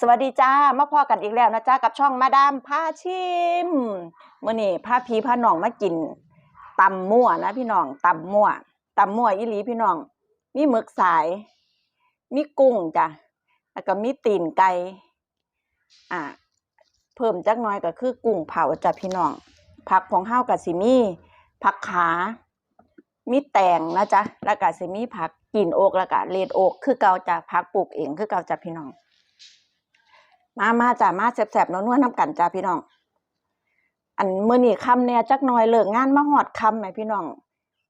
สวัสดีจ้ามาพอกันอีกแล้วนะจ้ากับช่องมาดามพาชิมมื้อนี่ผ้าพีพาหนองมากินตำมั่วนะพี่น้องตำมั่วตำมั่วอีหลีพี่น้อง มีหมึกสาย มีกุ้งจ้ะแล้วก็มีตีนไก่อ่าเพิ่มจักน่อยก็คือกุ้งเผาจ้ะพี่น้อง ผักของเฮากับสิมีผักขา มีแตงนะจ๊ะแล้วก็สิมีผักกินโอกแล้วก็เลดโอก คือเกาจะผักปลูกเองคือเกาจ้ะพี่น้อง มามาจ้ะมาแซ่บๆนัวๆน้ำกันจ้ะพี่น้อง อันมื้อนี้ค่ำแหน่จักน่อยเลิกงานมาฮอดคำแหมพี่น้อง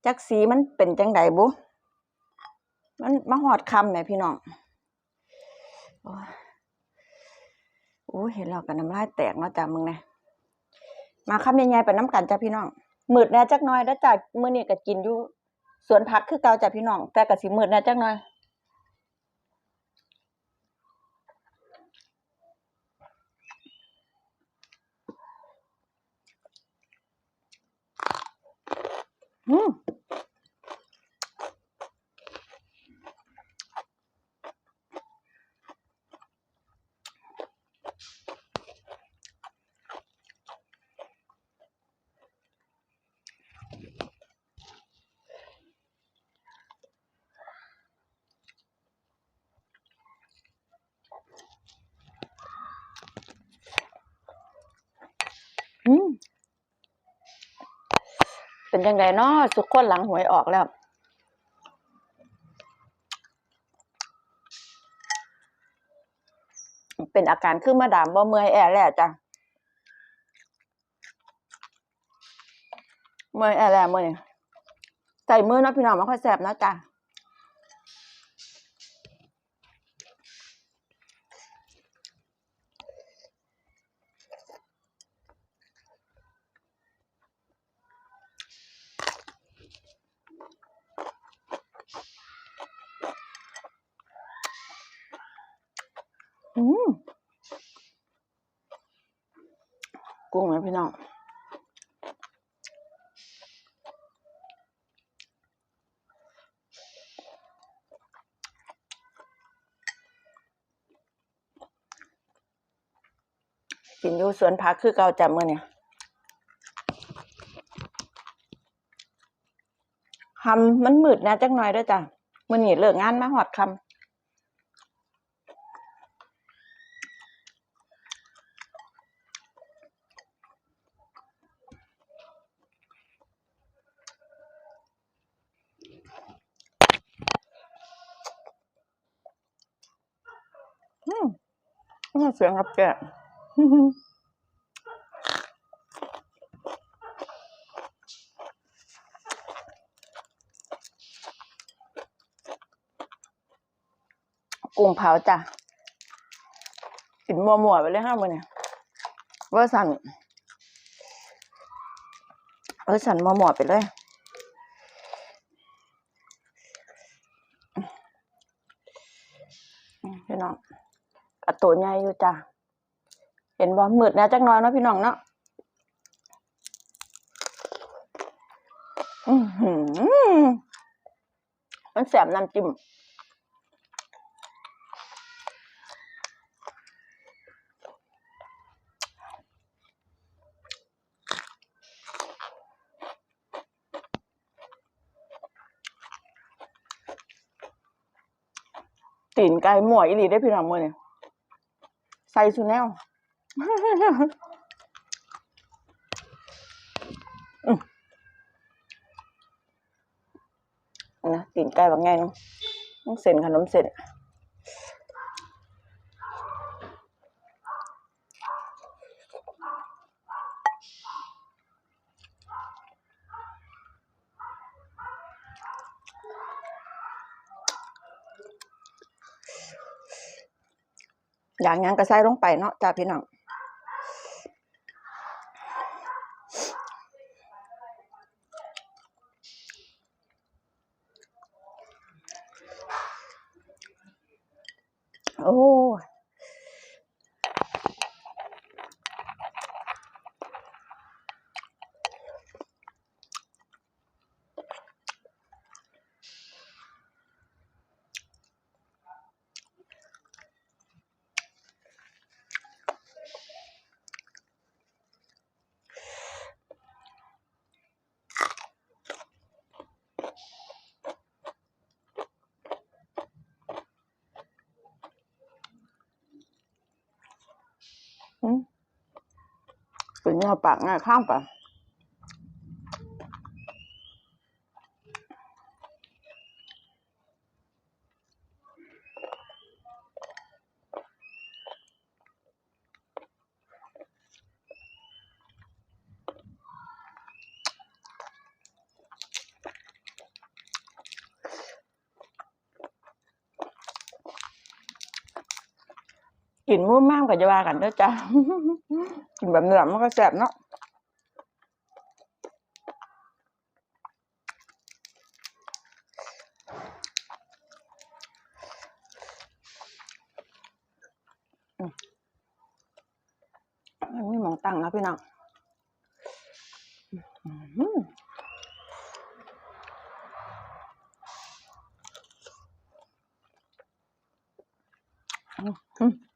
จักสีมันเป็นจังใดบุมันมาฮอดคำแหมพี่น้องโอ้โอ้ยเห็นแล้วก็น้ำลายแตกเนาะจ้ะมึงนะมาคำใหญ่ๆไปน้ำกันจ้ะพี่น้องมืดแน่จักน่อยแล้วจ้ะมื้อนี้ก็กินอยู่สวนผักคือเกาจ้ะพี่น้อง แต่ก็สิมืดแน่จักน่อย อืม อืม เป็นยังไงเนาะสุกคนหลังหวยออกแล้ว เป็นอาการขึ้นมาดามบ่เมื่อยแอแหละจ้ะเมื่อยแอแหละเมื่อยใส่มือเนาะพี่น้องมันค่อยแสบนะจ้ะ อืมกุ้งนะพี่น้องกินอยู่สวนผักคือเก่าจับมือเนี่ยคำมันมืดนะจักหน่อยด้วยจ้ะมือนี่เลิกงานมาหอดคำอืมนี่ เสียงกับแกกุ้งเผาจ้ะกินมัวมัวไปเลยห้ามือเนี่ยเวอร์สันเวอสันมัวมัวไปเลยพี่น้อง กระตัวใหญ่อยู่จ้ะเห็นบ่มืดแนะจักน้อยเนาะพี่น้องเนาะอือหือมันแสบน้ำจิ้มตีนไก่หมวยอีหลีได้พี่น้องมือเนี่ย ส่ชูแนลนะตีนไก่แบบไงเนาะต้องเส้นขนมเส้น อย่างงั้นก็ใส่ลงไปเนาะจ้าพี่น้อง โอ้ย เนื้อปา กินมุ่มมากกับจะว่ากันเด้อจ้ากินแบบเหนือมันก็แซ่บเนาะมันมีหมองตั้งนะพี่น้องอื้อ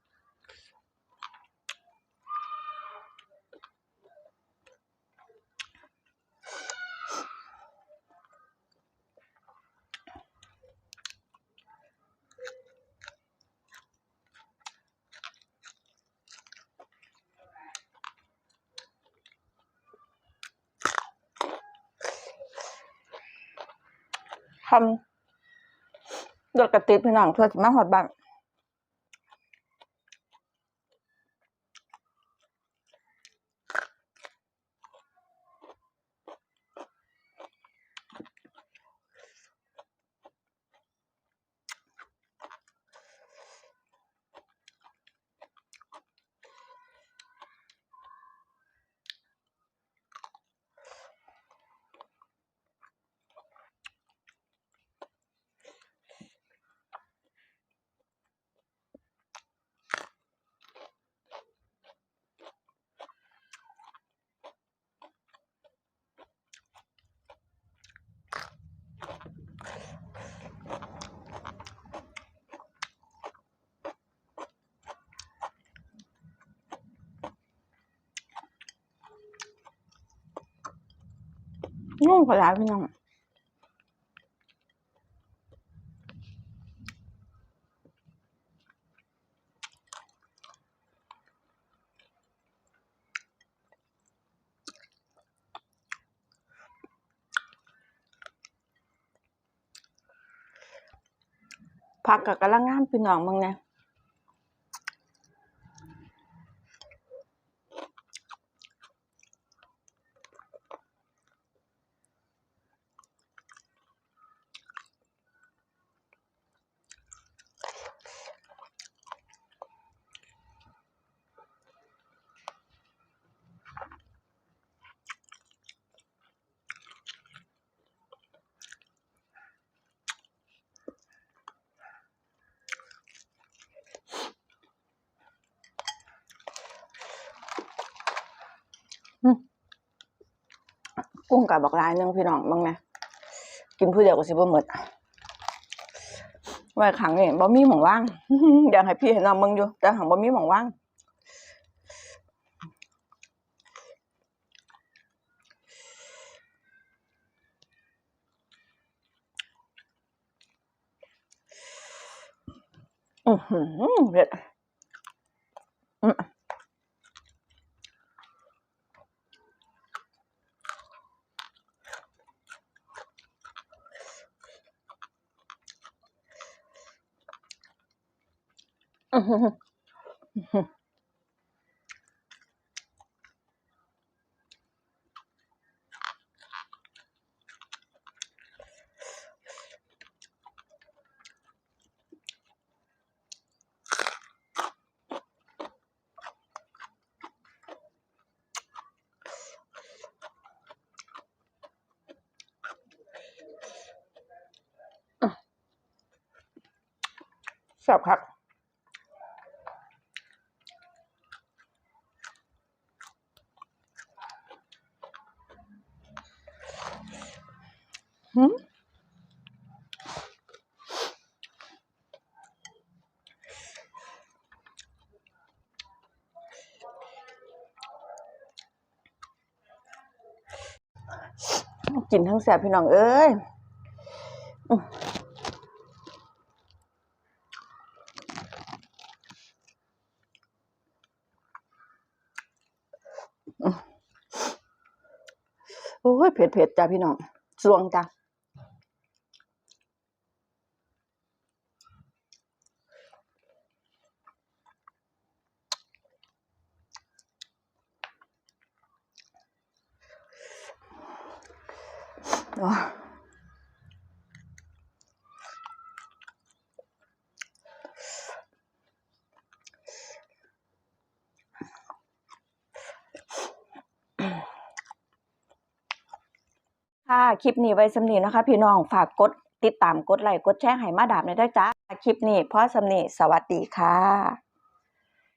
ทำรถกระติบพี่น้องเพื่อจะมาหอดบ้าน นุ่มขนาพี่น้องผักกับกำลังงามพี่น้องมึงเนี่ย กุ้งกับบักลายหนึงพี่น้องมึงเนี่ยกินผู้เดียวก็สิบ่หมดไว้ขังนี่บ่มีหม่องว่างอยากให้พี่เห็นน้องมึงอยู่ แต่หังบ่มีหม่องว่างอือหือเผ็ดอืมอื้อหืออื้อหือ แซ่บครับ กินทั้งแสบพี่น้องเอ้ยโอ้ยเผ็ดเผ็ดจ้าพี่น้องสวงจ้า ค่ะ คลิปนี้ไว้สำนีนะคะ พี่น้องฝากกดติดตามกดไลค์กดแชร์ให้มาดามในอยด้อจ้า คลิปนี้พ่อสำนีสวัสดีค่ะ